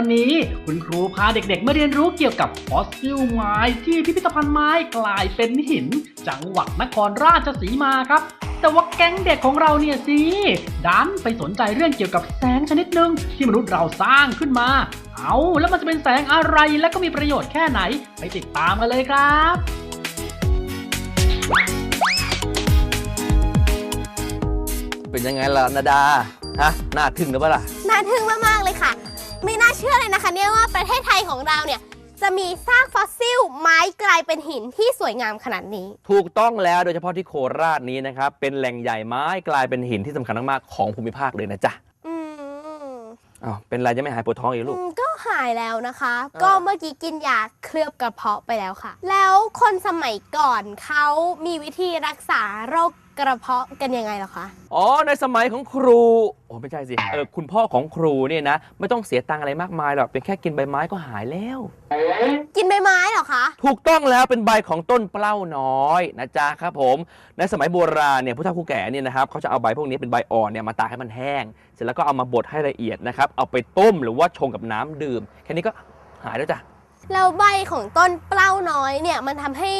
สังเกตวันนี้ คุณครูพาเด็กๆมาเรียนรู้เกี่ยวกับฟอสซิลไม้ที่พิพิธภัณฑ์ไม้กลายเป็นหิน จังหวัดนครราชสีมาครับ แต่ว่าแก๊งเด็กของเราเนี่ยสิดันไปสนใจเรื่องเกี่ยวกับแสงชนิดหนึ่งที่มนุษย์เราสร้างขึ้นมา เอาแล้วมันจะเป็นแสงอะไรและก็มีประโยชน์แค่ไหน ไปติดตามกันเลยครับเป็นยังไงล่ะนาดา ฮะ น่าทึ่งหรือเปล่าล่ะ น่าทึ่งมาก ๆ เลยค่ะ ไม่น่าเชื่อเลยนะคะเนี่ยว่าประเทศไทยของเราเนี่ยจะมีซากฟอสซิล ไม้กลายเป็นหินที่สวยงามขนาดนี้ ถูกต้องแล้วโดยเฉพาะที่โคราชนี้นะครับ เป็นแหล่งใหญ่ไม้กลายเป็นหินที่สำคัญมากๆของภูมิภาคเลยนะจ๊ะอืมอ้าวเป็นไรจะไม่หายปวดท้องอีกลูก อืมก็หายแล้วนะคะ อ่า ก็เมื่อกี้กินยาเคลือบกระเพาะไปแล้วค่ะ แล้วคนสมัยก่อนเขามีวิธีรักษาโรค กระเพาะกันยังไงเหรอคะ อ๋อ ในสมัยของครู โอ้ไม่ใช่สิ เออ คุณพ่อของครูเนี่ยนะ ไม่ต้องเสียตังค์อะไรมากมายหรอก เป็นแค่กินใบไม้ก็หายแล้ว กินใบไม้เหรอคะ ถูกต้องแล้วเป็นใบของต้นเปล้าน้อยนะจ๊ะครับผม ในสมัยโบราณเนี่ยผู้เฒ่าผู้แก่เนี่ยนะครับเขาจะเอาใบพวกนี้เป็นใบอ่อนเนี่ยมาตากให้มันแห้ง เสร็จแล้วก็เอามาบดให้ละเอียดนะครับ เอาไปต้มหรือว่าชงกับน้ำดื่ม แค่นี้ก็หายแล้วจ้ะ แล้วใบของต้นเปล้าน้อยเนี่ยมันทำให้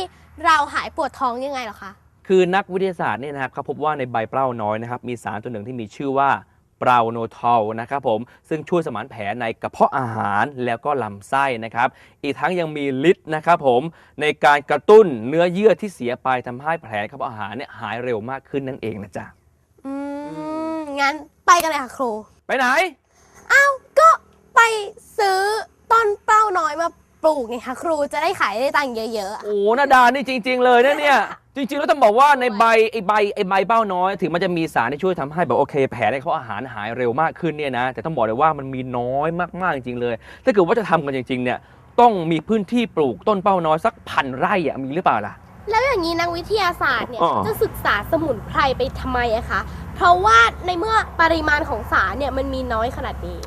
เราหายปวดท้องยังไงเหรอคะ คือนักวิทยาศาสตร์เนี่ยนะครับเขาพบว่าในใบเปล้าน้อยนะครับมีสารตัวหนึ่งที่มีชื่อว่าเปราโนทอลนะครับผมซึ่งช่วยสมานแผลในกระเพาะอาหารแล้วก็ลำไส้นะครับ อีกทั้งยังมีฤทธิ์นะครับผมในการกระตุ้นเนื้อเยื่อที่เสียไปทำให้แผลในกระเพาะอาหารเนี่ยหายเร็วมากขึ้นนั่นเองนะจ๊ะอืมงั้นไปกันเลยค่ะครู ไปไหน อ้าว ก็ไปซื้อต้นเป้าน้อยมาปลูกไงคะครูจะได้ขายได้ตังค์เยอะๆอะ โอ้นาดานี่จริง ๆ เลยนะเนี่ย จริงๆแล้วต้องบอกว่าในใบไอใบไอใบเป้าน้อย ถึงมันจะมีสารที่ช่วยทำให้แบบโอเค แผลในกระเพาะอาหารหายเร็วมากขึ้นเนี่ยนะ แต่ต้องบอกเลยว่ามันมีน้อยมากๆจริงๆเลย ถ้าเกิดว่าจะทำกันจริงๆเนี่ยต้องมีพื้นที่ปลูกต้นเป้าน้อยสักพันไร่อะมีหรือเปล่าล่ะ แล้วอย่างนี้นักวิทยาศาสตร์เนี่ยอ๋อ จะศึกษาสมุนไพรไปทำไมอะคะ เพราะว่าในเมื่อปริมาณของสารเนี่ยมันมีน้อยขนาดนี้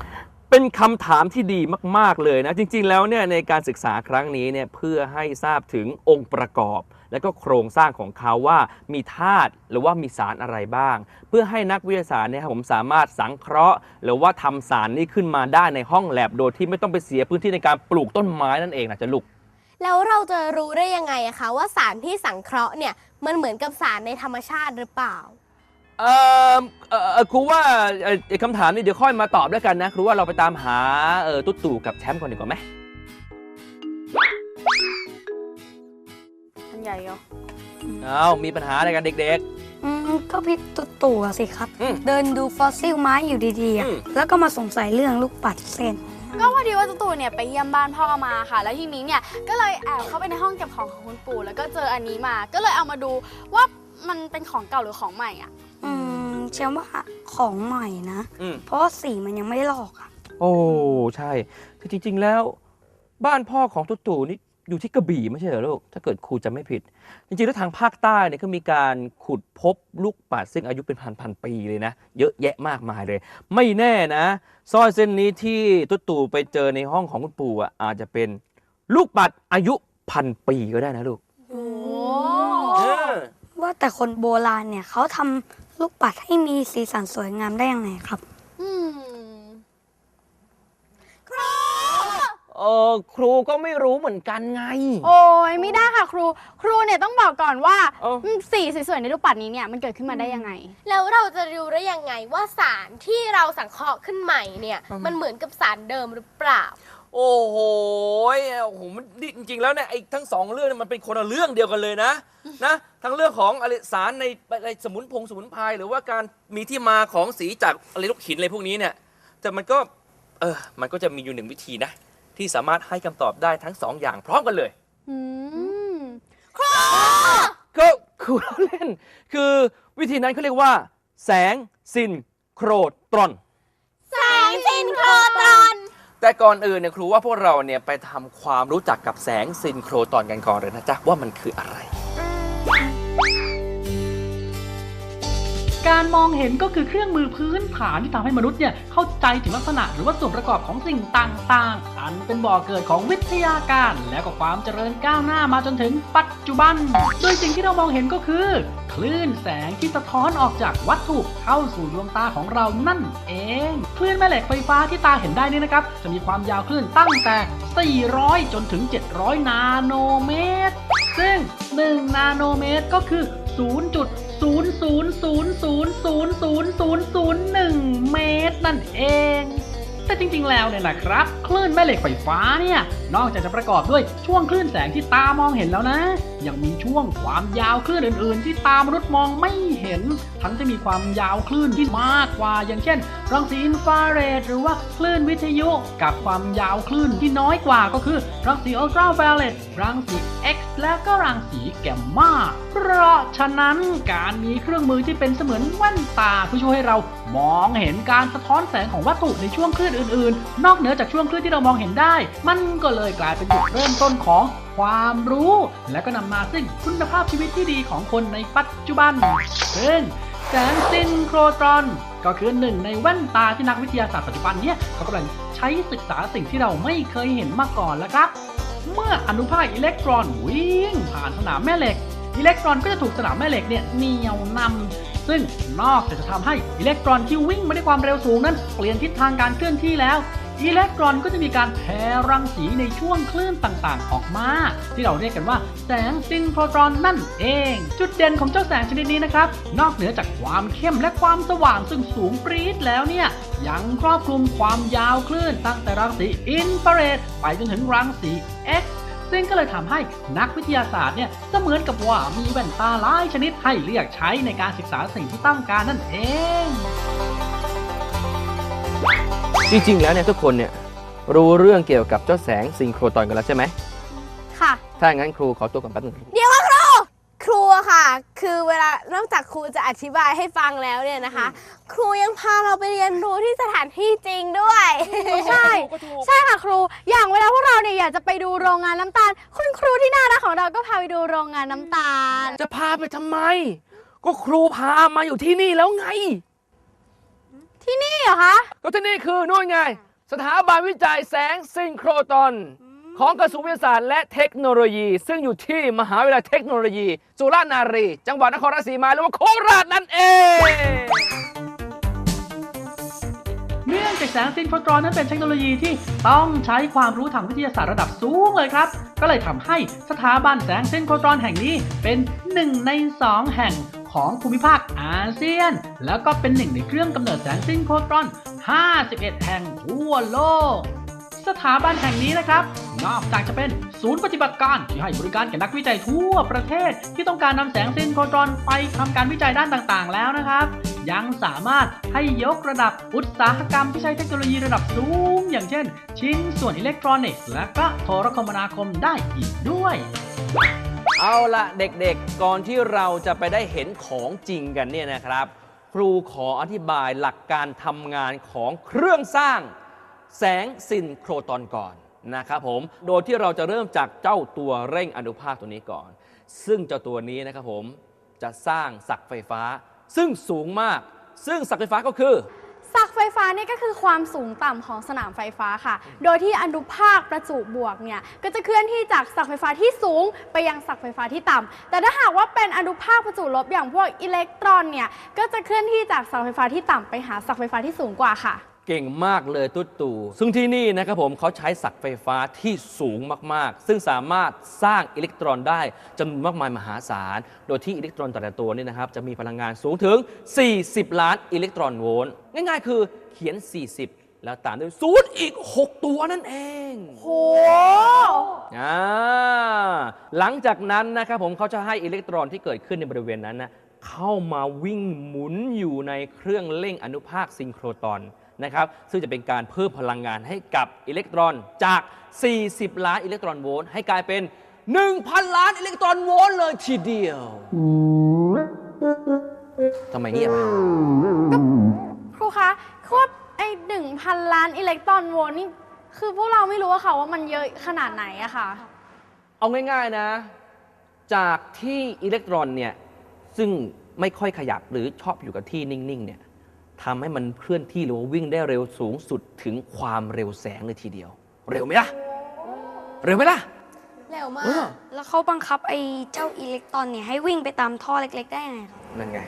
เป็นคำถามที่ดีมาก ๆ เลยนะ จริง ๆ แล้วเนี่ยในการศึกษาครั้งนี้เนี่ยเพื่อให้ทราบถึงองค์ประกอบ และก็โครงสร้างของเขาว่ามีธาตุหรือว่ามีสารอะไรบ้าง เพื่อให้นักวิทยาศาสตร์เนี่ยผมสามารถสังเคราะห์ หรือว่าทำสารนี้ขึ้นมาได้ในห้องแลบโดยที่ไม่ต้องไปเสียพื้นที่ในการปลูกต้นไม้นั่นเองนะจ๊ะลูกแล้วเราจะรู้ได้ยังไงอะคะว่าสารที่สังเคราะห์เนี่ยมันเหมือนกับสารในธรรมชาติหรือเปล่า เออเอ่อเอ่อครูว่าเอ่อไอ้คำถามนี้เดี๋ยวค่อยมาตอบด้วยกันนะ ครูว่าเราไปตามหาเออตุ๊ตู่กับแชมป์ก่อนดีกว่าไหมอันใหญ่เหรอเอามีปัญหาอะไรกันเด็ก อืมก็พี่ตุ๊ตู่อะสิครับ อืมเดินดูฟอสซิลไม้อยู่ดีๆอะอืม แล้วก็มาสงสัยเรื่องลูกปัดเส้น ก็พอดีว่าตุ๊ตู่เนี่ยไปเยี่ยมบ้านพ่อมาค่ะ แล้วทีนี้เนี่ยก็เลยแอบเข้าไปในห้องเก็บของของคุณปู่แล้วก็เจออันนี้มา ก็เลยเอามาดูว่ามันเป็นของเก่าหรือของใหม่อะอืม เชื่อว่าของใหม่นะๆอืม เพราะว่าสีมันยังไม่ลอกอะโอ้ ใช่คือจริง ๆ แล้ว บ้านพ่อของตุ๊ตู่นี่อยู่ที่กระบี่ไม่ใช่เหรอลูก ถ้าเกิดครูจำไม่ผิด จริงๆ แล้วทางภาคใต้เนี่ยก็มีการขุดพบลูกปัดซึ่งอายุเป็นพันๆปีเลยนะ เยอะแยะมากมายเลย ไม่แน่นะสร้อยเส้นนี้ที่ตุ๊ตู่ไปเจอในห้องของคุณปู่อะอาจจะเป็นลูกปัดอายุพันปีก็ได้นะลูก โอ้เออว่าแต่คนโบราณเนี่ยเขาทำ ลูกปัดให้มีสีสันสวยงามได้ยังไงครับ อืมเออครูก็ไม่รู้เหมือนกันไง โอ้ยไม่ได้ค่ะครู ครูเนี่ยต้องบอกก่อนว่าเอ้า อืมสีสวยๆในลูกปัดนี้เนี่ยมันเกิดขึ้นมาได้ยังไง แล้วเราจะรู้ได้ยังไงว่าสารที่เราสังเคราะห์ขึ้นใหม่เนี่ย มันเหมือนกับสารเดิมหรือเปล่า โอ้โหยโอ้โหมันนี่จริง ๆ แล้วเนี่ยไอ้ทั้งสองเรื่องเนี่ยมันเป็นคนละเรื่องเดียวกันเลยนะ นะ ทั้งเรื่องของอะไรสารในอะไรสมุนพงสมุนไพรหรือว่าการมีที่มาของสีจากอะไรลูกหินอะไรพวกนี้เนี่ย แต่มันก็ เออ มันก็จะมีอยู่หนึ่งวิธีนะ ที่สามารถให้คำตอบได้ทั้งสองอย่างพร้อมกันเลย อืมก็คือเราเล่น คือวิธีนั้นเขาเรียกว่า แสงซินโครตรอน แสงซินโครตรอน แต่ก่อนอื่นเนี่ยครูว่าพวกเราเนี่ยไปทำความรู้จักกับแสงซินโครตอนกันก่อนเลยนะจ๊ะว่ามันคืออะไร การมองเห็นก็คือเครื่องมือพื้นฐานที่ทำให้มนุษย์เนี่ยเข้าใจถึงลักษณะหรือว่าส่วนประกอบของสิ่งต่างๆ อันเป็นบ่อเกิดของวิทยาการ และก็ความเจริญก้าวหน้ามาจนถึงปัจจุบัน โดยสิ่งที่เรามองเห็นก็คือ คลื่นแสงที่สะท้อนออกจากวัตถุเข้าสู่ดวงตาของเรานั่นเอง คลื่นแม่เหล็กไฟฟ้าที่ตาเห็นได้นี่นะครับ จะมีความยาวคลื่นตั้งแต่ 400 จนถึง 700 นาโนเมตร ซึ่ง 1 นาโนเมตรก็คือ 0 0 0 0 0 0 0 0 1 เมตรนั่นเอง แต่จริงๆ แล้วเนี่ยนะครับ คลื่นแม่เหล็กไฟฟ้าเนี่ย นอกจากจะประกอบด้วยช่วงคลื่นแสงที่ตามองเห็นแล้วนะ ยังมีช่วงความยาวคลื่นอื่นๆ ที่ตามนุษย์มองไม่เห็น ทั้งจะมีความยาวคลื่นที่มากกว่า อย่างเช่น รังสีอินฟราเรดหรือว่าคลื่นวิทยุ กับความยาวคลื่นที่น้อยกว่าก็คือ รังสีอัลตราไวโอเลตรังสี X และก็รังสีแกมมาเพราะฉะนั้นการมีเครื่องมือที่เป็นเสมือนแว่นตาเพื่อช่วยให้เรา มองเห็นการสะท้อนแสงของวัตถุในช่วงคลื่นอื่นๆ นอกเหนือจากช่วงคลื่นที่เรามองเห็นได้ มันก็เลยกลายเป็นจุดเริ่มต้นของความรู้ และก็นำมาซึ่งคุณภาพชีวิตที่ดีของคนในปัจจุบันซึ่งแสงซินโครตรอน ก็คือหนึ่งในแว่นตาที่นักวิทยาศาสตร์ปัจจุบันเนี่ยเขากำลังใช้ศึกษาสิ่งที่เราไม่เคยเห็นมาก่อนแล้วครับ เมื่ออนุภาคอิเล็กตรอนวิ่งผ่านสนามแม่เหล็กอิเล็กตรอนก็จะถูกสนามแม่เหล็กเนี่ยเหนี่ยวนำ ซึ่งนอกจากจะทำให้อิเล็กตรอนที่วิ่งมาด้วยความเร็วสูงนั้น เปลี่ยนทิศทางการเคลื่อนที่แล้วอิเล็กตรอนก็จะมีการแผ่รังสีในช่วงคลื่นต่างๆ ออกมา ที่เราเรียกกันว่า แสงซินโครตรอนนั่นเอง จุดเด่นของเจ้าแสงชนิดนี้นะครับ นอกเหนือจากความเข้มและความสว่างซึ่งสูงปรี๊ดแล้วเนี่ย ยังครอบคลุมความยาวคลื่นตั้งแต่รังสีอินฟราเรดไปจนถึงรังสี X ซึ่ งก็เลยทำให้นักวิทยาศาสตร์เนี่ยเสมือนกับว่ามีแว่นตาหลายชนิดให้เลือกใช้ในการศึกษาสิ่งที่ต้องการนั่นเอง จริงๆ แล้วเนี่ยทุกคนเนี่ยรู้เรื่องเกี่ยวกับเจ้าแสงซิงโครตอนกันแล้วใช่ไหม ค่ะ ถ้าอย่างนั้นครูขอตัวก่อนแป๊บนึง เดี๋ยวค่ะครู ครูอะ ค่ะคือเวลานอกจากครูจะอธิบายให้ฟังแล้วเนี่ยนะคะ ครูยังพาเราไปเรียนรู้ที่สถานที่จริงด้วย ใช่ใช่ค่ะครู อย่างเวลาพวกเราเนี่ยอยากจะไปดูโรงงานน้ำตาล คุณครูที่น่ารักของเราก็พาไปดูโรงงานน้ำตาล จะพาไปทำไม ก็ครูพามาอยู่ที่นี่แล้วไง ที่นี่เหรอคะ ก็ที่นี่คือนู่นไง สถาบันวิจัยแสงซิงโครตอน ของกระทรวงวิทยาศาสตร์และเทคโนโลยี ซึ่งอยู่ที่มหาวิทยาลัยเทคโนโลยี สุราษฎร์นารีจังหวัดนครราชสีมาหรือว่าโคราชนั่นเอง เนื่องจากแสงซินโครตรอนนั้นเป็นเทคโนโลยีที่ต้องใช้ความรู้ทางวิทยาศาสตร์ระดับสูงเลยครับ ก็เลยทำให้สถาบันแสงซินโครตรอนแห่งนี้เป็นหนึ่งในสองแห่งของภูมิภาคอาเซียน แล้วก็เป็นหนึ่งในเครื่องกำเนิดแสงซินโครตรอน 51 แห่งทั่วโลก สถาบันแห่งนี้นะครับ นอกจากจะเป็นศูนย์ปฏิบัติการที่ให้บริการแก่นักวิจัยทั่วประเทศ ที่ต้องการนำแสงซินโครตรอนไปทำการวิจัยด้านต่างๆ แล้วนะครับ ยังสามารถให้ยกระดับอุตสาหกรรมที่ใช้เทคโนโลยีระดับสูง อย่างเช่น ชิ้นส่วนอิเล็กทรอนิกส์ และก็โทรคมนาคมได้อีกด้วยเอาละเด็กๆ ก่อนที่เราจะไปได้เห็นของจริงกันเนี่ยนะครับ ครูขออธิบายหลักการทำงานของเครื่องสร้าง แสงซินโครตอนก่อนนะครับผม โดยที่เราจะเริ่มจากเจ้าตัวเร่งอนุภาคตัวนี้ก่อน ซึ่งเจ้าตัวนี้นะครับผมจะสร้างสักไฟฟ้า ซึ่งสูงมาก ซึ่งสักไฟฟ้าก็คือ สักไฟฟ้าเนี่ยก็คือความสูงต่ำของสนามไฟฟ้าค่ะ โดยที่อนุภาคประจุบวกเนี่ยก็จะเคลื่อนที่จากสักไฟฟ้าที่สูงไปยังสักไฟฟ้าที่ต่ำแต่ถ้าหากว่าเป็นอนุภาคประจุลบอย่างพวกอิเล็กตรอนเนี่ยก็จะเคลื่อนที่จากสักไฟฟ้าที่ต่ำไปหาสักไฟฟ้าที่สูงกว่าค่ะ เก่งมากเลยตุ๊ดตู่ซึ่งที่นี่นะครับผมเขาใช้สักไฟฟ้าที่สูงมากๆ ซึ่งสามารถสร้างอิเล็กตรอนได้จำนวนมากมายมหาศาล โดยที่อิเล็กตรอนแต่ละตัวนี่นะครับจะมีพลังงานสูงถึง 40 ล้านอิเล็กตรอนโวลต์ง่ายๆ คือเขียน 40 แล้วตามด้วยศูนย์อีก 6 ตัวนั่นเองโหอ่าหลังจากนั้นนะครับผมเขาจะให้อิเล็กตรอนที่เกิดขึ้นในบริเวณนั้นนะเข้ามาวิ่งหมุนอยู่ในเครื่องเร่งอนุภาคซิงโครตอน นะครับซึ่งจะเป็นการเพิ่มพลังงานให้กับอิเล็กตรอนจาก 40 ล้านอิเล็กตรอนโวลต์ให้กลายเป็น 1,000 ล้านอิเล็กตรอนโวลต์เลยทีเดียวทำไมเงียบอะครูคะคือว่าไอ้หนึ่งพันล้านอิเล็กตรอนโวลต์นี่คือพวกเราไม่รู้อะค่ะว่ามันเยอะขนาดไหนอะค่ะ เอาง่ายๆนะ จากที่อิเล็กตรอนเนี่ย ซึ่งไม่ค่อยขยับหรือชอบอยู่กับที่นิ่งๆเนี่ย ทำให้มันเคลื่อนที่หรือว่าวิ่งได้เร็วสูงสุดถึงความเร็วแสงเลยทีเดียว เร็วไหมล่ะ เร็วไหมล่ะ เร็วมาเออกแล้วเขาบังคับไอ้เจ้าอิเล็กตรอนเนี่ยให้วิ่งไปตามท่อเล็ก ๆ ได้ยังไงครับนั่นไง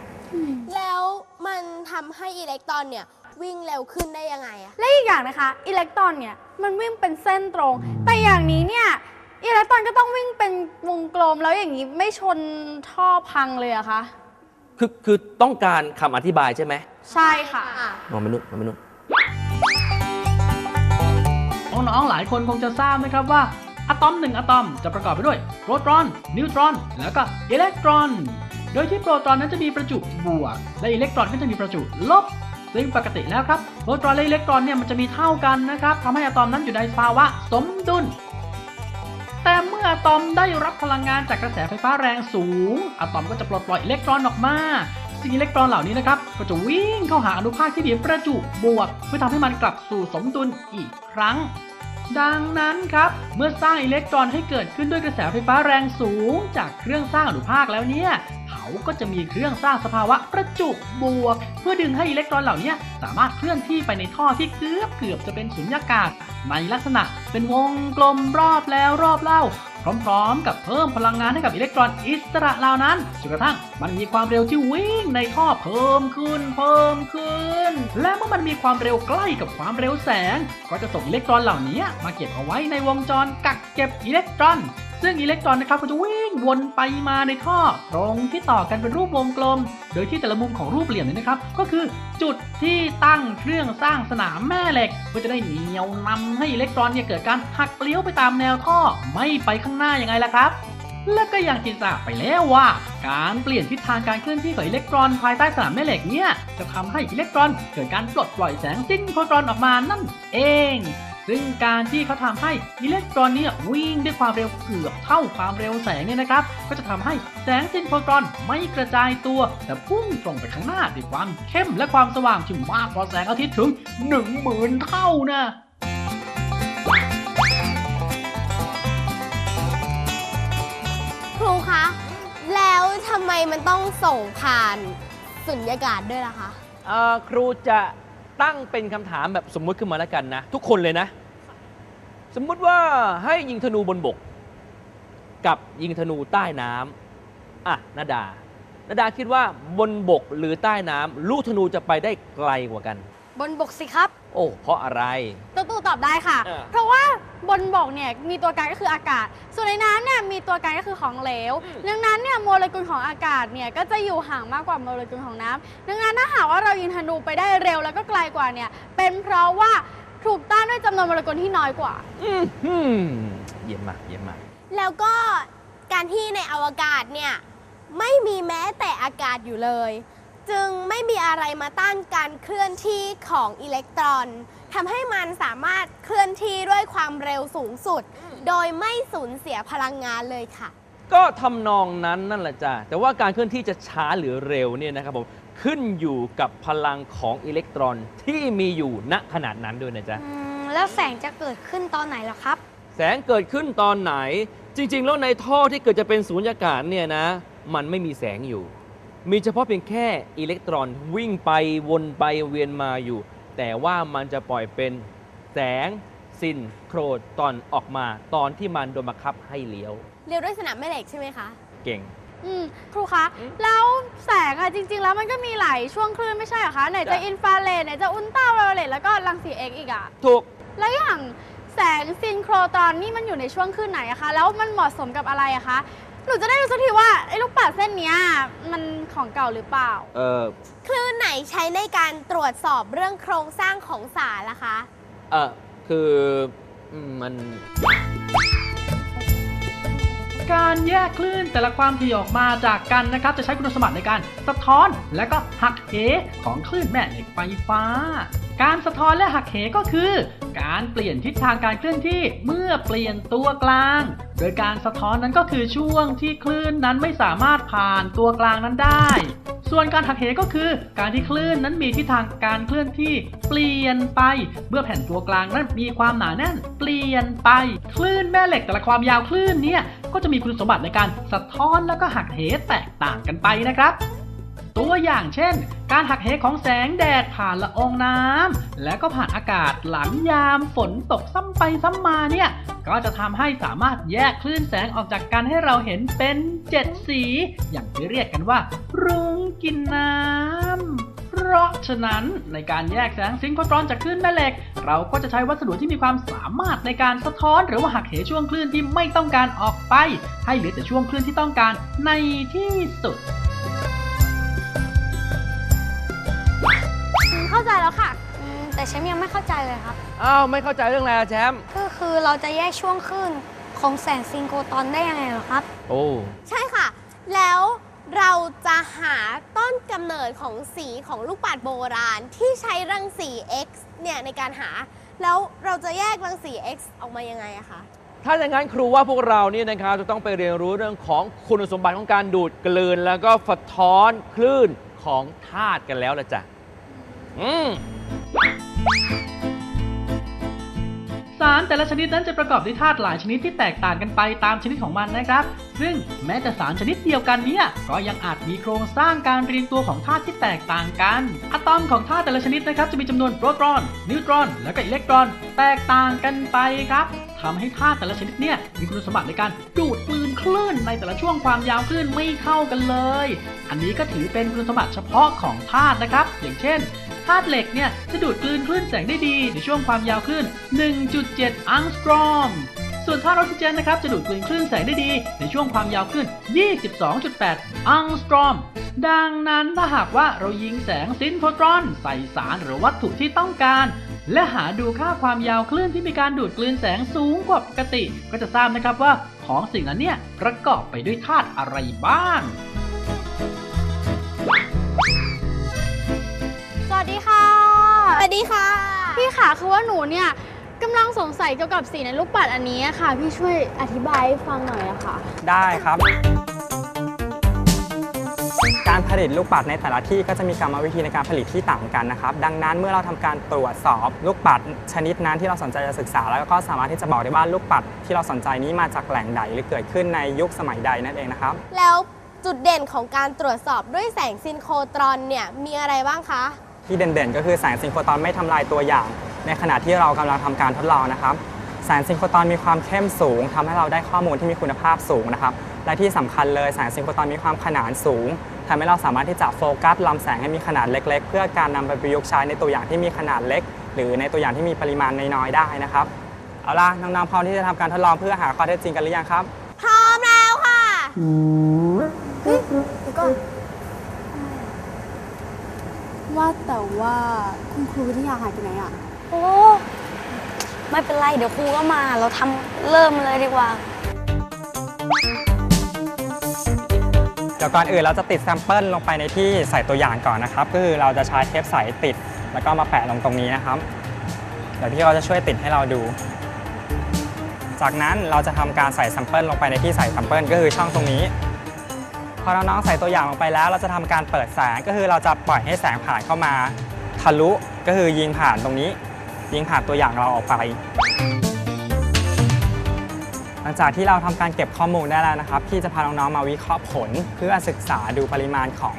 แล้วมันทำให้อิเล็กตรอนเนี่ยวิ่งเร็วขึ้นได้ยังไงอะและอีกอย่างนะคะ อิเล็กตรอนเนี่ยมันวิ่งเป็นเส้นตรง แต่อย่างนี้เนี่ยอิเล็กตรอนก็ต้องวิ่งเป็นวงกลมแล้วอย่างนี้ไม่ชนท่อพังเลยอะคะ คือคือต้องการคำอธิบายใช่ไหมใช่ค่ะอะ มองไปนู่นมองไปนู่นน้องๆหลายคนคงจะทราบนะครับว่าอะตอมหนึ่งอะตอมจะประกอบไปด้วยโปรตอน นิวตรอน แล้วก็อิเล็กตรอน โดยที่โปรตอนนั้นจะมีประจุบวก และอิเล็กตรอนก็จะมีประจุลบ ซึ่งปกติแล้วครับโปรตอนและอิเล็กตรอนเนี่ยมันจะมีเท่ากันนะครับทำให้อะตอมนั้นอยู่ในภาวะสมดุล แต่เมื่ออะตอมได้รับพลังงานจากกระแสไฟฟ้าแรงสูง อะตอมก็จะปลดปล่อยอิเล็กตรอนออกมาซึ่งอิเล็กตรอนเหล่านี้นะครับ ก็จะวิ่งเข้าหาอนุภาคที่มีประจุบวก เพื่อทำให้มันกลับสู่สมดุลอีกครั้ง ดังนั้นครับ เมื่อสร้างอิเล็กตรอนให้เกิดขึ้นด้วยกระแสไฟฟ้าแรงสูง จากเครื่องสร้างอนุภาคแล้วเนี่ยาก็จะมีเครื่องสร้างสภาวะประจุบวก เพื่อดึงให้อิเล็กตรอนเหล่านี้สามารถเคลื่อนที่ไปในท่อที่เกือบเกือบจะเป็นสุญญากาศในลักษณะเป็นวงกลมรอบแล้วรอบเล่า พร้อมๆ กับเพิ่มพลังงานให้กับอิเล็กตรอนอิสระเหล่านั้นจนกระทั่งมันมีความเร็วที่วิ่งในท่อเพิ่มขึ้นเพิ่มขึ้น และเมื่อมันมีความเร็วใกล้กับความเร็วแสง ก็จะส่งอิเล็กตรอนเหล่านี้มาเก็บเอาไว้ในวงจรกักเก็บอิเล็กตรอน ซึ่งอิเล็กตรอนนะครับก็จะวิ่งวนไปมาในท่อ ตรงที่ต่อกันเป็นรูปวงกลม โดยที่แต่ละมุมของรูปเหลี่ยมนี้นะครับ ก็คือจุดที่ตั้งเครื่องสร้างสนามแม่เหล็กเพื่อจะได้เหนี่ยวนำให้อิเล็กตรอนเนี่ยเกิดการหักเลี้ยวไปตามแนวท่อ ไม่ไปข้างหน้ายังไงล่ะครับ และก็อย่างที่ทราบไปแล้วว่า การเปลี่ยนทิศทางการเคลื่อนที่ของอิเล็กตรอนภายใต้สนามแม่เหล็กเนี่ยจะทำให้อิเล็กตรอนเกิดการปลดปล่อยแสงซินโครตรอนออกมานั่นเอง ซึ่งการที่เขาทำให้อิเล็กตรอนเนี่ยวิ่งด้วยความเร็วเกือบเท่าความเร็วแสงเนี่ยนะครับ ก็จะทำให้แสงซินโครตรอนไม่กระจายตัว แต่พุ่งตรงไปข้างหน้าด้วยความเข้มและความสว่างที่มากกว่าแสงอาทิตย์ถึง1 0,000เท่านะครูคะ แล้วทำไมมันต้องส่งผ่านสุญญากาศด้วยล่ะคะ เอ่อ ครูจะ ตั้งเป็นคำถามแบบสมมุติขึ้นมาแล้วกันนะ ทุกคนเลยนะ สมมุติว่าให้ยิงธนูบนบก กับยิงธนูใต้น้ำอะนาดานาดาคิดว่าบนบกหรือใต้น้ำลูกธนูจะไปได้ไกลกว่ากัน บนบกสิครับ โอ้ เพราะอะไร ตัวตู้ตอบได้ค่ะเออเพราะว่าบนบกเนี่ยมีตัวการก็คืออากาศ ส่วนในน้ำเนี่ยมีตัวการก็คือของเหลว ดังนั้นเนี่ยโมเลกุลของอากาศเนี่ยก็จะอยู่ห่างมากกว่าโมเลกุลของน้ำดังนั้นถ้าหากว่าเรายิงธนูไปได้เร็วแล้วก็ไกลกว่าเนี่ยเป็นเพราะว่าถูกต้านด้วยจำนวนโมเลกุลที่น้อยกว่า อืมฮึ่มเยี่ยมมากเยี่ยมมาก แล้วก็การที่ในอวกาศเนี่ย ไม่มีแม้แต่อากาศอยู่เลย จึงไม่มีอะไรมาต้านการเคลื่อนที่ของอิเล็กตรอนทำให้มันสามารถเคลื่อนที่ด้วยความเร็วสูงสุด โดยไม่สูญเสียพลังงานเลยค่ะ ก็ทำนองนั้นนั่นแหละจ้ะแต่ว่าการเคลื่อนที่จะช้าหรือเร็วเนี่ยนะครับผมขึ้นอยู่กับพลังของอิเล็กตรอนที่มีอยู่ณขนาดนั้นด้วยนะจ๊ะอืมแล้วแสงจะเกิดขึ้นตอนไหนล่ะครับ แสงเกิดขึ้นตอนไหน จริง ๆ แล้วในท่อที่เกิดจะเป็นสูญญากาศเนี่ยนะ มันไม่มีแสงอยู่ มีเฉพาะเพียงแค่อิเล็กตรอนวิ่งไปวนไปเวียนมาอยู่ แต่ว่ามันจะปล่อยเป็นแสงซินโครตอนออกมาตอนที่มันโดนบังคับให้เลี้ยว เร็วด้วยสนามแม่เหล็กใช่ไหมคะ เก่ง อืมครูคะ แล้วแสงอะจริง ๆ แล้วมันก็มีหลายช่วงคลื่นไม่ใช่เหรอคะ ไหนจะจ้ะอินฟราเรดไหนจะอุลตราไวโอเลตแล้วก็รังสีเอ็กซ์อีกอะถูก แล้วอย่างแสงซินโครตรอนนี่มันอยู่ในช่วงคลื่นไหนอะคะ แล้วมันเหมาะสมกับอะไรอะคะ หนูจะได้รู้สักทีว่าไอ้ลูกปัดเส้นเนี้ยมันของเก่าหรือเปล่า เออคลื่นไหนใช้ในการตรวจสอบเรื่องโครงสร้างของสารล่ะคะ เออคืออืมมัน การแยกคลื่นแต่ละความถี่ออกมาจากกันนะครับ จะใช้คุณสมบัติในการสะท้อนและก็หักเหของคลื่นแม่เหล็กไฟฟ้า การสะท้อนและหักเหก็คือ การเปลี่ยนทิศทางการเคลื่อนที่เมื่อเปลี่ยนตัวกลาง โดยการสะท้อนนั้นก็คือช่วงที่คลื่นนั้นไม่สามารถผ่านตัวกลางนั้นได้ ส่วนการหักเหก็คือ การที่คลื่นนั้นมีทิศทางการเคลื่อนที่ เปลี่ยนไป เมื่อแผ่นตัวกลางนั้นมีความหนาแน่น เปลี่ยนไป คลื่นแม่เหล็กแต่ละความยาวคลื่นเนี่ยก็จะมีคุณสมบัติในการสะท้อนแล้วก็หักเหแตกต่างกันไปนะครับ ตัวอย่างเช่น การหักเหของแสงแดดผ่านละอองน้ำและก็ผ่านอากาศหลังยามฝนตกซ้ำไปซ้ำมาเนี่ยก็จะทำให้สามารถแยกคลื่นแสงออกจากกันให้เราเห็นเป็นเจ็ดสี อย่างที่เรียกกันว่า รุ้งกินน้ำเพราะฉะนั้นในการแยกแสงซิงโครตรอนจากคลื่นแม่เหล็ก เราก็จะใช้วัสดุที่มีความสามารถในการสะท้อนหรือว่าหักเหช่วงคลื่นที่ไม่ต้องการออกไป ให้เหลือแต่ช่วงคลื่นที่ต้องการในที่สุด แต่แชมป์ยังไม่เข้าใจเลยครับ อ้าวไม่เข้าใจเรื่องอะไรอะแชมป์ก็คือเราจะแยกช่วงคลื่นของแสงซิงโครตรอนได้ยังไงเหรอครับ โอ้ใช่ค่ะ แล้วเราจะหาต้นกำเนิดของสีของลูกปัดโบราณที่ใช้รังสี X เนี่ยในการหา แล้วเราจะแยกรังสี X ออกมายังไงอะคะ ถ้าอย่างนั้นครูว่าพวกเรานี่นะครับจะต้องไปเรียนรู้เรื่องของคุณสมบัติของการดูดกลืน แล้วก็สะท้อนคลื่นของธาตุกันแล้วละจ้ะอืม สารแต่ละชนิดนั้นจะประกอบด้วยธาตุหลายชนิดที่แตกต่างกันไปตามชนิดของมันนะครับ ซึ่งแม้แต่สารชนิดเดียวกันเนี่ยก็ยังอาจมีโครงสร้างการเรียงตัวของธาตุที่แตกต่างกัน อะตอมของธาตุแต่ละชนิดนะครับจะมีจำนวนโปรตอน นิวตรอน และก็อิเล็กตรอน แตกต่างกันไปครับทำให้ธาตุแต่ละชนิดเนี่ยมีคุณสมบัติในการดูดกลืนคลื่นในแต่ละช่วงความยาวคลื่นไม่เท่ากันเลย อันนี้ก็ถือเป็นคุณสมบัติเฉพาะของธาตุนะครับ อย่างเช่น ธาตุเหล็กเนี่ยจะดูดกลืนคลื่นแสงได้ดีในช่วงความยาวคลื่น 1.7 อังสตรอม ส่วนธาตุออกซิเจนนะครับจะดูดกลืนคลื่นแสงได้ดีในช่วงความยาวคลื่น 22.8 อังสตรอม ดังนั้นถ้าหากว่าเรายิงแสงซินโฟตรอน ใส่สารหรือวัตถุที่ต้องการและหาดูค่าความยาวคลื่นที่มีการดูดกลืนแสงสูงกว่าปกติ ก็จะทราบนะครับว่าของสิ่งนั้นเนี่ยประกอบไปด้วยธาตุอะไรบ้าง สวัสดีค่ะ พี่ขาคือว่าหนูเนี่ยกำลังสงสัยเกี่ยวกับสีในลูกปัดอันนี้อะค่ะ พี่ช่วยอธิบายให้ฟังหน่อยอะค่ะ ได้ครับ การผลิตลูกปัดในแต่ละที่ก็จะมีกรรมวิธีในการผลิตที่ต่างกันนะครับ ดังนั้นเมื่อเราทำการตรวจสอบลูกปัดชนิดนั้นที่เราสนใจจะศึกษา แล้วก็สามารถที่จะบอกได้ว่าลูกปัดที่เราสนใจนี้มาจากแหล่งใดหรือเกิดขึ้นในยุคสมัยใดนั่นเองนะครับ แล้วจุดเด่นของการตรวจสอบด้วยแสงซินโครตรอนเนี่ยมีอะไรบ้างคะ ที่เด่นๆ ก็คือแสงซิงโครตรอนไม่ทำลายตัวอย่าง ในขณะที่เรากำลังทำการทดลองนะครับแสงซิงโครตรอนมีความเข้มสูงทำให้เราได้ข้อมูลที่มีคุณภาพสูงนะครับและที่สำคัญเลยแสงซิงโครตรอนมีความขนานสูงทำให้เราสามารถที่จะโฟกัสลำแสงให้มีขนาดเล็ก ๆ เพื่อการนำไปประยุกต์ใช้ในตัวอย่างที่มีขนาดเล็ก หรือในตัวอย่างที่มีปริมาณน้อยๆได้นะครับเอาล่ะน้องๆพร้อมที่จะทำการทดลองเพื่อหาข้อเท็จจริงกันหรือยังครับ พร้อมแล้วค่ะ ว่าแต่ว่าคุณครูวิทยาหายไปไหนอะโอ้ไม่เป็นไรเดี๋ยวครูก็มา เราทำเริ่มเลยดีกว่า เดี๋ยวก่อนอื่นเราจะติดแซมเปิลลงไปในที่ใส่ตัวอย่างก่อนนะครับก็คือเราจะใช้เทปใสติด แล้วก็มาแปะลงตรงนี้นะครับ เดี๋ยวพี่เขาจะช่วยติดให้เราดู จากนั้นเราจะทำการใส่แซมเปิลลงไปในที่ใส่แซมเปิลก็คือช่องตรงนี้ พอน้องๆใส่ตัวอย่างลงไปแล้ว เราจะทำการเปิดแสงก็คือเราจะปล่อยให้แสงผ่านเข้ามา ทะลุก็คือยิงผ่านตรงนี้ ยิงผ่านตัวอย่างเราออกไป หลังจากที่เราทำการเก็บข้อมูลได้แล้วนะครับพี่จะพาน้องๆมาวิเคราะห์ผล เพื่อศึกษาดูปริมาณของ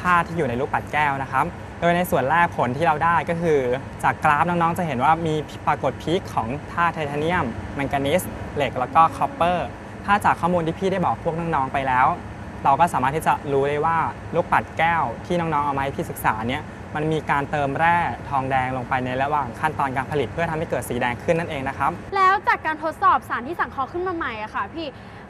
ธาตุที่อยู่ในลูกปัดแก้วนะครับ โดยในส่วนแรกผลที่เราได้ก็คือ จากกราฟน้องๆจะเห็นว่ามีปรากฏพีคของธาตุไทเทเนียม แมงกานีสเหล็กแล้วก็คอปเปอร์ถ้าจากข้อมูลที่พี่ได้บอกพวกน้องๆไปแล้ว เราก็สามารถที่จะรู้ได้ว่าลูกปัดแก้วที่น้องๆเอามาให้พี่ศึกษาเนี่ยมันมีการเติมแร่ทองแดงลงไปในระหว่างขั้นตอนการผลิตเพื่อทำให้เกิดสีแดงขึ้นนั่นเองนะครับ แล้วจากการทดสอบสารที่สังเคราะห์ขึ้นมาใหม่อะค่ะ พี่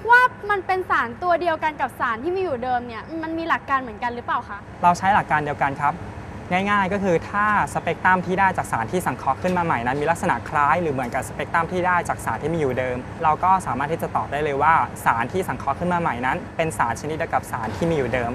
ว่ามันเป็นสารตัวเดียวกันกับสารที่มีอยู่เดิมเนี่ยมันมีหลักการเหมือนกันหรือเปล่าคะเราใช้หลักการเดียวกันครับ ง่ายๆ ก็คือถ้าสเปกตรัมที่ได้จากสารที่สังเคราะห์ขึ้นมาใหม่นั้นมีลักษณะคล้ายหรือเหมือนกับสเปกตรัมที่ได้จากสารที่มีอยู่เดิม เราก็สามารถที่จะตอบได้เลยว่าสารที่สังเคราะห์ขึ้นมาใหม่นั้น เป็นสารชนิดเดียวกับสารที่มีอยู่เดิม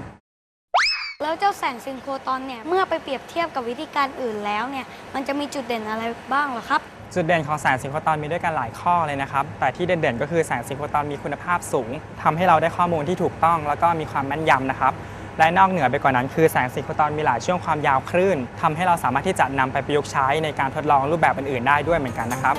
แล้วเจ้าแสงซิงโครตรอนเนี่ยเมื่อไปเปรียบเทียบกับวิธีการอื่นแล้วเนี่ยมันจะมีจุดเด่นอะไรบ้างเหรอครับจุดเด่นของแสงซิงโครตรอนมีด้วยกันหลายข้อเลยนะครับ แต่ที่เด่นๆ ก็คือแสงซิงโครตรอนมีคุณภาพสูงทำให้เราได้ข้อมูลที่ถูกต้อง แล้วก็มีความแม่นยำนะครับ และนอกเหนือไปกว่านั้นคือแสงซิงโคตอนมีหลายช่วงความยาวคลื่นทำให้เราสามารถที่จะนำไปประยุกต์ใช้ในการทดลองรูปแบบอื่นๆได้ด้วยเหมือนกันนะครับ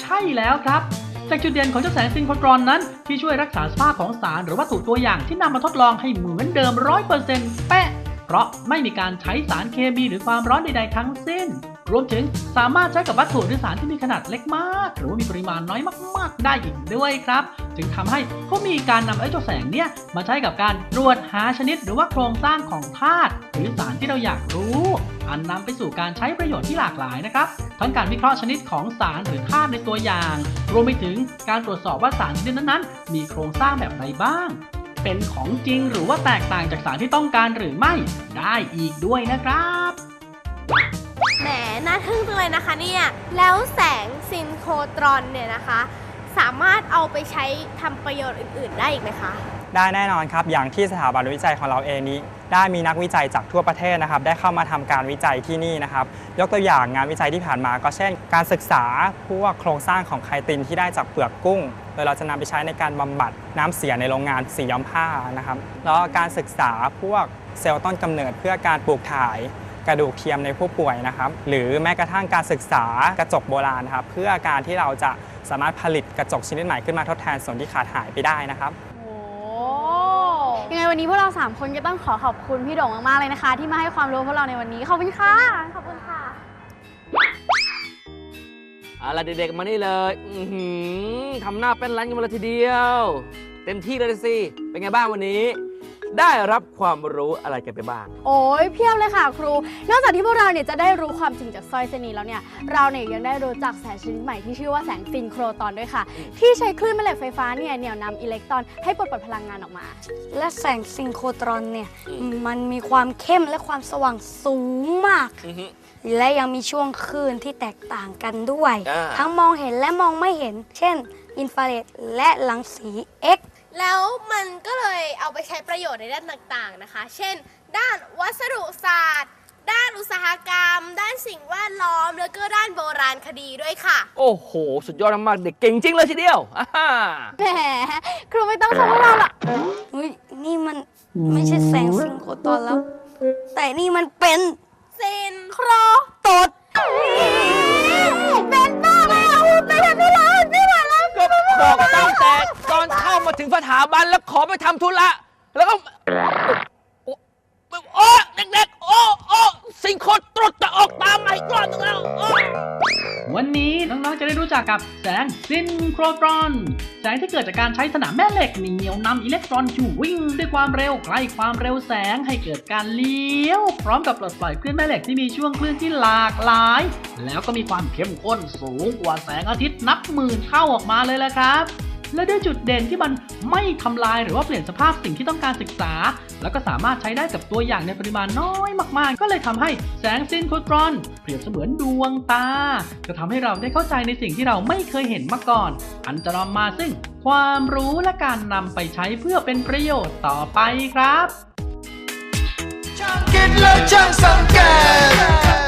ใช่แล้วครับจากจุดเด่นของเจ้าแสงซินโครตรอนนั้น ที่ช่วยรักษาสภาพของสารหรือวัตถุตัวอย่างที่นำมาทดลองให้เหมือนเดิม100%เป๊ะเพราะไม่มีการใช้สารเคมีหรือความร้อนใดๆทั้งสิ้น รวมถึงสามารถใช้กับวัตถุหรือสารที่มีขนาดเล็กมาก หรือว่ามีปริมาณน้อยมาก ๆ ได้อีกด้วยครับ จึงทำให้เขามีการนำไอ้เจ้าแสงเนี่ยมาใช้กับการตรวจหาชนิดหรือว่าโครงสร้างของธาตุหรือสารที่เราอยากรู้ อันนำไปสู่การใช้ประโยชน์ที่หลากหลายนะครับ ทั้งการวิเคราะห์ชนิดของสารหรือธาตุในตัวอย่าง รวมไปถึงการตรวจสอบว่าสารชนิดนั้นๆ มีโครงสร้างแบบใดบ้างเป็นของจริงหรือว่าแตกต่างจากสารที่ต้องการหรือไม่ได้อีกด้วยนะครับ แหมน่าทึ่งจังเลยนะคะเนี่ย แล้วแสงซินโครตรอนเนี่ยนะคะ สามารถเอาไปใช้ทำประโยชน์อื่น ๆ ได้อีกไหมคะ ได้แน่นอนครับ อย่างที่สถาบันวิจัยของเราเองนี้ ได้มีนักวิจัยจากทั่วประเทศนะครับ ได้เข้ามาทำการวิจัยที่นี่นะครับ ยกตัวอย่างงานวิจัยที่ผ่านมาก็เช่น การศึกษาพวกโครงสร้างของไคตินที่ได้จากเปลือกกุ้งโดยเราจะนำไปใช้ในการบำบัดน้ำเสียในโรงงานสีย้อมผ้านะครับ แล้วก็การศึกษาพวกเซลล์ต้นกำเนิดเพื่อการปลูกถ่าย กระดูกเทียมในผู้ป่วยนะครับ หรือแม้กระทั่งการศึกษากระจกโบราณนะครับเพื่อการที่เราจะสามารถผลิตกระจกชนิดใหม่ขึ้นมาทดแทนส่วนที่ขาดหายไปได้นะครับโอ้ยังไงวันนี้พวกเรา 3 คนก็ต้องขอขอบคุณพี่โด่งมาก ๆ เลยนะคะ ที่มาให้ความรู้พวกเราในวันนี้ ขอบคุณค่ะ ขอบคุณค่ะ เอาล่ะเด็กๆมานี่เลยอื้อหือทำหน้าเป็นรันกันมาเลยทีเดียว เต็มที่เลยสิ เป็นไงบ้างวันนี้ ได้รับความรู้อะไรกันไปบ้าง โอ้ยเพียบเลยค่ะครู นอกจากที่พวกเราเนี่ยจะได้รู้ความจริงจากสร้อยเส้นนี้แล้วเนี่ย เราเนี่ยยังได้รู้จักแสงชนิดใหม่ที่ชื่อว่าแสงซินโครตอนด้วยค่ะ ที่ใช้คลื่นแม่เหล็กไฟฟ้าเนี่ยเหนี่ยวนำอิเล็กตรอนให้ปลดปล่อยพลังงานออกมา และแสงซิงโครตรอนเนี่ย มันมีความเข้มและความสว่างสูงมาก อือฮึ และยังมีช่วงคลื่นที่แตกต่างกันด้วย อ่า ทั้งมองเห็นและมองไม่เห็น เช่น อินฟราเรดและรังสี X แล้วมันก็เลยเอาไปใช้ประโยชน์ในด้านต่างๆนะคะ เช่น ด้านวัสดุศาสตร์ ด้านอุตสาหกรรม ด้านสิ่งแวดล้อม แล้วก็ด้านโบราณคดีด้วยค่ะ โอ้โห สุดยอดมากๆเด็กเก่งจริงเลยทีเดียวอ่าฮ่าแหมครูไม่ต้องชมพวกเราหรอกเฮ้ยนี่มันไม่ใช่แสงซิงโครตรอนแล้ว แต่นี่มันเป็นซินครอตดเป็นมากเลยอะเป็นแบบนี้เลยไม่ไหวแล้ว ก็บอก ถึงสถาบันแล้วขอไปทำธุระแล้วก็ โอ้โอ้เด็กๆ โอ้โอ้สิ่งโคตรตรดจะออกตามมาอีกรอบนึงแล้วโอ้วันนี้น้องๆ จะได้รู้จักกับแสงซินโครตรอน แสงที่เกิดจากการใช้สนามแม่เหล็กเหนียวนำอิเล็กตรอนที่วิ่งด้วยความเร็วใกล้ความเร็วแสงให้เกิดการเลี้ยว พร้อมกับปลดปล่อยคลื่นแม่เหล็กที่มีช่วงคลื่นที่หลากหลาย แล้วก็มีความเข้มข้นสูงกว่าแสงอาทิตย์นับหมื่นเท่าออกมาเลยแหละครับ และด้วยจุดเด่นที่มันไม่ทำลายหรือว่าเปลี่ยนสภาพสิ่งที่ต้องการศึกษา แล้วก็สามารถใช้ได้กับตัวอย่างในปริมาณน้อยมากๆ ก็เลยทำให้แสงซินโครตรอน เปรียบเสมือนดวงตา จะทำให้เราได้เข้าใจในสิ่งที่เราไม่เคยเห็นมาก่อน อันจะนำมาซึ่งความรู้และการนำไปใช้เพื่อเป็นประโยชน์ต่อไปครับช่างคิดและช่างสังเกต